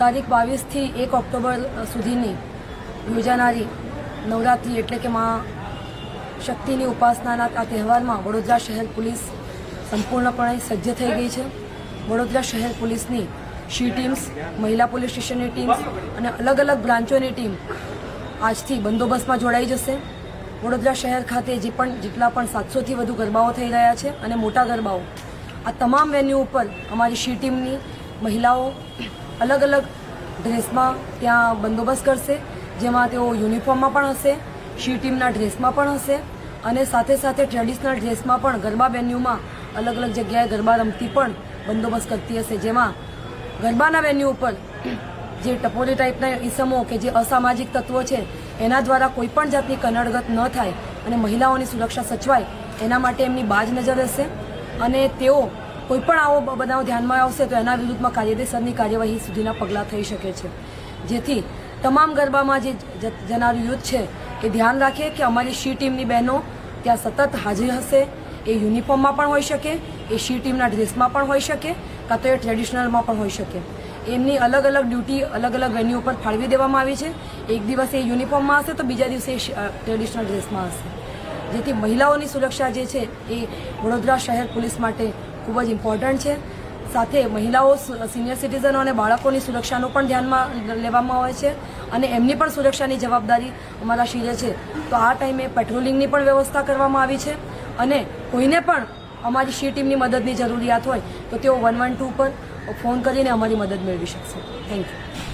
તારીખ બાવીસથી એક ઓક્ટોબર સુધીની યોજાનારી નવરાત્રિ એટલે કે મા શક્તિની ઉપાસનાના આ તહેવારમાં વડોદરા શહેર પોલીસ સંપૂર્ણપણે સજ્જ થઈ ગઈ છે. વડોદરા શહેર પોલીસની શી ટીમ્સ, મહિલા પોલીસ સ્ટેશનની ટીમ્સ અને અલગ અલગ બ્રાન્ચોની ટીમ આજથી બંદોબસ્તમાં જોડાઈ જશે. વડોદરા શહેર ખાતે જે પણ, જેટલા પણ સાતસોથી વધુ ગરબાઓ થઈ રહ્યા છે અને મોટા ગરબાઓ, આ તમામ વેન્યુ ઉપર અમારી શી ટીમની મહિલાઓ અલગ અલગ ડ્રેસમાં ત્યાં બંદોબસ્ત કરશે, જેમાં તેઓ યુનિફોર્મમાં પણ હશે, શી ટીમના ડ્રેસમાં પણ હશે અને સાથે સાથે ટ્રેડિશનલ ડ્રેસમાં પણ ગરબા વેન્યુમાં અલગ અલગ જગ્યાએ ગરબા રમતી પણ બંદોબસ્ત કરતી હશે. જેમાં ગરબાના વેન્યુ ઉપર જે ટપોરી ટાઈપના ઈસમો કે જે અસામાજિક તત્વો છે, એના દ્વારા કોઈ પણ જાતની કનડગત ન થાય અને મહિલાઓની સુરક્ષા સચવાય, એના માટે એમની બાજ નજર રહેશે અને તેઓ કોઈ પણ આવો બનાવ ધ્યાનમાં આવશે તો એના વિરુદ્ધમાં કાયદેસરની કાર્યવાહી સુધીના પગલાં થઈ શકે છે. જેથી તમામ ગરબામાં જે જનારું યુથ છે, એ ધ્યાન રાખે કે અમારી શી ટીમની બહેનો ત્યાં સતત હાજર હશે. એ યુનિફોર્મમાં પણ હોઈ શકે, એ શી ટીમના ડ્રેસમાં પણ હોઈ શકે, કાં તો એ ટ્રેડિશનલમાં પણ હોઈ શકે. એમની અલગ અલગ ડ્યુટી અલગ અલગ વેન્યુ ઉપર ફાળવી દેવામાં આવી છે. એક દિવસે એ યુનિફોર્મમાં હશે તો બીજા દિવસે ટ્રેડિશનલ ડ્રેસમાં હશે. જેથી મહિલાઓની સુરક્ષા જે છે, એ વડોદરા શહેર પોલીસ માટે ખૂબ જ ઇમ્પોર્ટન્ટ છે. સાથે મહિલાઓ સિનિયર સિટીઝનો અને બાળકોની સુરક્ષાનું પણ ધ્યાનમાં લેવામાં આવે છે અને એમની પણ સુરક્ષાની જવાબદારી અમારા શિરે છે. તો આ ટાઈમે પેટ્રોલિંગની પણ વ્યવસ્થા કરવામાં આવી છે અને કોઈને પણ અમારી શી ટીમની મદદની જરૂરિયાત હોય તો તેઓ વન વન ટુ પર ફોન કરીને અમારી મદદ મેળવી શકશે. Thank you